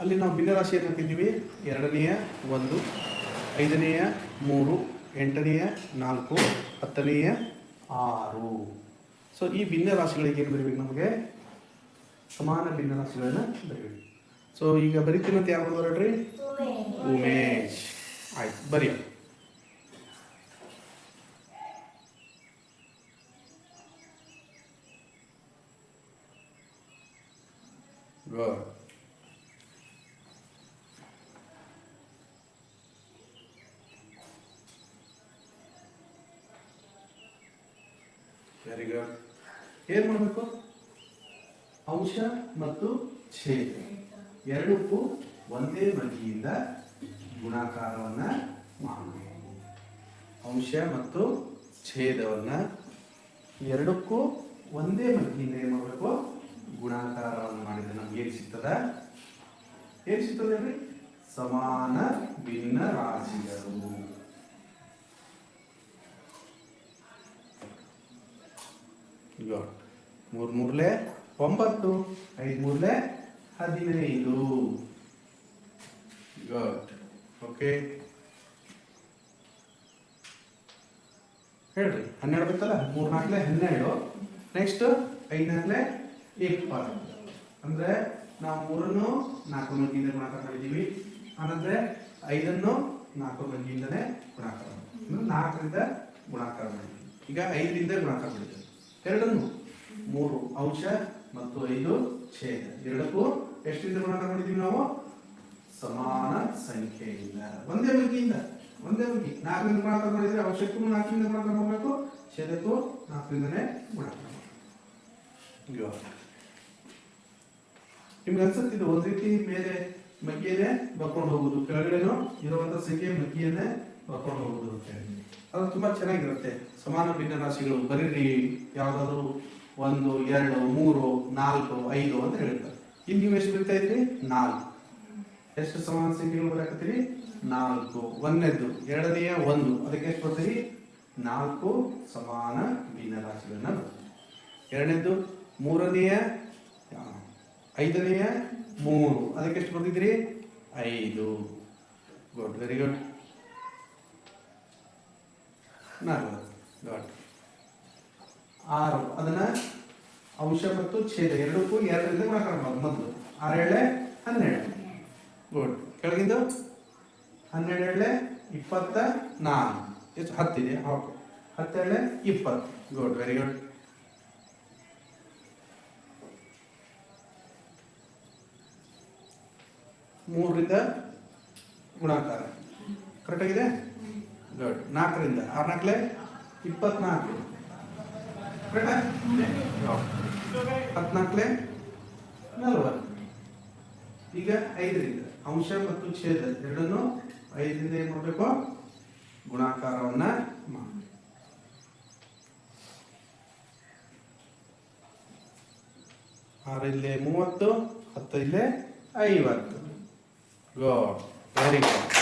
ಅಲ್ಲಿ ನಾವು ಭಿನ್ನರಾಶಿ ಏನು ಹಾಕಿದ್ದೀವಿ. ಎರಡನೆಯ, ಒಂದು, ಐದನೆಯ, ಮೂರು, ಎಂಟನೆಯ, ನಾಲ್ಕು, ಹತ್ತನೆಯ, ಆರು. ಸೊ ಈ ಭಿನ್ನ ರಾಶಿಗಳಿಗೆ ಏನು ಬರೀಬೇಕು ನಮಗೆ? ಸಮಾನ ಭಿನ್ನ ರಾಶಿಗಳನ್ನ ಬರೀಬೇಕು. ಸೊ ಈಗ ಬರಿತೀನಂತ ಯಾರು ಬರ್ರಿ ಉಮೇಶ್. ಆಯ್ತು, ಬರೀ. ಗುಡ್ ವೆರಿ ಏನು ಮಾಡಬೇಕು? ಅಂಶ ಮತ್ತು ಛೇದ. ಎರಡಕ್ಕೂ ಒಂದೇ ಬಗೆಯಿಂದ ಗುಣಾಕಾರವನ್ನ ಮಾಡಬೇಕು. ಅಂಶ ಮತ್ತು ಛೇದವನ್ನ ಎರಡಕ್ಕೂ ಒಂದೇ ಬಗೆಯಿಂದ ಏನು ಮಾಡಬೇಕು? ಗುಣಾಕಾರವನ್ನು ಮಾಡಿದ್ರೆ ನಮ್ಗೆ ಏನು ಸಿಗ್ತದ? ಏನ್ ಸಿಗ್ತದೆ ಸಮಾನ ಭಿನ್ನ ರಾಶಿಗಳು. ಗುಡ್. ಮೂರು ಮೂರ್ಲೆ ಒಂಬತ್ತು, ಐದು ಮೂರ್ಲೆ ಹದಿನೈದು. ಗುಡ್. ಓಕೆ. ಹೇಳ್ರಿ, ಹನ್ನೆರಡು ಬೇಕಲ್ಲ ಮೂರು ನಾಲ್ಕಲೆ ಹನ್ನೆರಡು. ನೆಕ್ಸ್ಟ್ ಐದು ಇಪ್ಪತ್ತು ಅಂದ್ರೆ ನಾವು ಮೂರನ್ನು ನಾಲ್ಕು ಮಂದಿಯಿಂದ ಗುಣಾಕಾರ ಮಾಡಿದ್ದೀವಿ. ಐದನ್ನು ನಾಲ್ಕು ಮಂದಿಯಿಂದಲೇ ಗುಣಾಕಾರ ನಾಲ್ಕರಿಂದ ಗುಣಾಕಾರ ಮಾಡಿದ್ವಿ ಈಗ ಐದರಿಂದ ಗುಣಾಕಾರ ಮಾಡಿದ್ವಿ ಎರಡನ್ನು. ಮೂರು ಅಂಶ ಮತ್ತು ಐದು ಛೇದ. ಎರಡಕ್ಕೂ ಎಷ್ಟಿಂದ ಗುಣಾಕಾರ ಮಾಡಿದೀವಿ ನಾವು? ಸಮಾನ ಸಂಖ್ಯೆಯಿಂದ. ಒಂದೇ ಮಗ್ಗಿಯಿಂದ ಒಂದೇ ಬಗ್ಗೆ ನಾಲ್ಕರಿಂದ ಗುಣಾಕಾರ ಮಾಡಿದ್ರೆ ಅವಶ್ಯಕ್ಕೂ ನಾಲ್ಕರಿಂದ ಗುಣಾಕಾರ ಮಾಡಬೇಕು. ಛೇದಕ್ಕೂ ನಾಲ್ಕರಿಂದನೇ ಗುಣಾಕಾರ ನಿಮ್ಗೆ ಅನ್ಸುತ್ತೆ ಇದು ಒಂದ್ ರೀತಿ ಮೇಲೆ ಮಗ್ಗಿಯನ್ನೇ ಬರ್ಕೊಂಡು ಹೋಗುದು. ಕೆಳಗಡೆನೂ ಇರುವಂತ ಸಂಖ್ಯೆ ಮಗ್ಗಿಯನ್ನೇ ಬರ್ಕೊಂಡು ಹೋಗೋದು ಅದು ತುಂಬಾ ಚೆನ್ನಾಗಿರುತ್ತೆ. ಸಮಾನ ಭಿನ್ನ ರಾಶಿಗಳು ಬರೀರಿ ಯಾವುದಾದ್ರು ಒಂದು, ಎರಡು, ಮೂರು, ನಾಲ್ಕು, ಐದು ಅಂತ ಹೇಳ್ತಾರೆ. ಇಲ್ಲಿ ನೀವು ಎಷ್ಟು ಬಿಡ್ತಾ ಇದ್ರಿ? ನಾಲ್ಕು. ಎಷ್ಟು ಸಮಾನ ಸಂಖ್ಯೆಗಳು ಬರಕತ್ತೀರಿ? ನಾಲ್ಕು. ಒಂದನೇದ್ದು ಎರಡನೆಯ ಒಂದು. ಅದಕ್ಕೆ ಎಷ್ಟು ಬರ್ತೀರಿ ನಾಲ್ಕು ಸಮಾನ ಭಿನ್ನ ರಾಶಿಗಳನ್ನ ಬರ್ತೀರಿ ಎರಡನೇದ್ದು ಮೂರನೆಯ ಐದನೆಯ, ಮೂರು. ಅದಕ್ಕೆ ಎಷ್ಟು ಬರ್ತಿದ್ರಿ ಐದು. ಗುಡ್ ವೆರಿ ಗುಡ್ ಗುಡ್ ಆರು, ಅದನ್ನ ಅಂಶ ಮತ್ತು ಛೇದ ಎರಡಕ್ಕೂ ಎರಡರಿಂದ ಗುಣಾಕಾರ ಮಾಡೋದು ಮೊದಲು. ಆರೇಳೆ ಹನ್ನೆರಡು ಗುಡ್ ಕೆಳಗಿಂದು? ಹನ್ನೆರಡೇಳೆ ಇಪ್ಪತ್ತ ನಾಲ್ಕು. ಎಷ್ಟು ಹತ್ತಿದೆ ಓಕೆ ಹತ್ತೆರಡೆ ಇಪ್ಪತ್ತು. ಗುಡ್ ವೆರಿ ಗುಡ್ ಮೂರರಿಂದ ಗುಣಾಕಾರ. ಕರೆಕ್ಟ್ ಗುಡ್ ನಾಲ್ಕರಿಂದ. ಆರು ನಾಲ್ಕಲೆ ಇಪ್ಪತ್ನಾಲ್ಕು ಹದಿನಾಲ್ಕಲೆ ನಲವತ್ತು. ಈಗ ಐದರಿಂದ. ಅಂಶ ಮತ್ತು ಛೇದ ಎರಡನ್ನು ಐದರಿಂದ ಏನು ಮಾಡಬೇಕು? ಗುಣಾಕಾರವನ್ನ ಮಾಡಿ ಇಲ್ಲೇ ಮೂವತ್ತು ಇಲ್ಲೇ ಐವತ್ತು. ಗೋ ವೆರಿ ಗುಡ್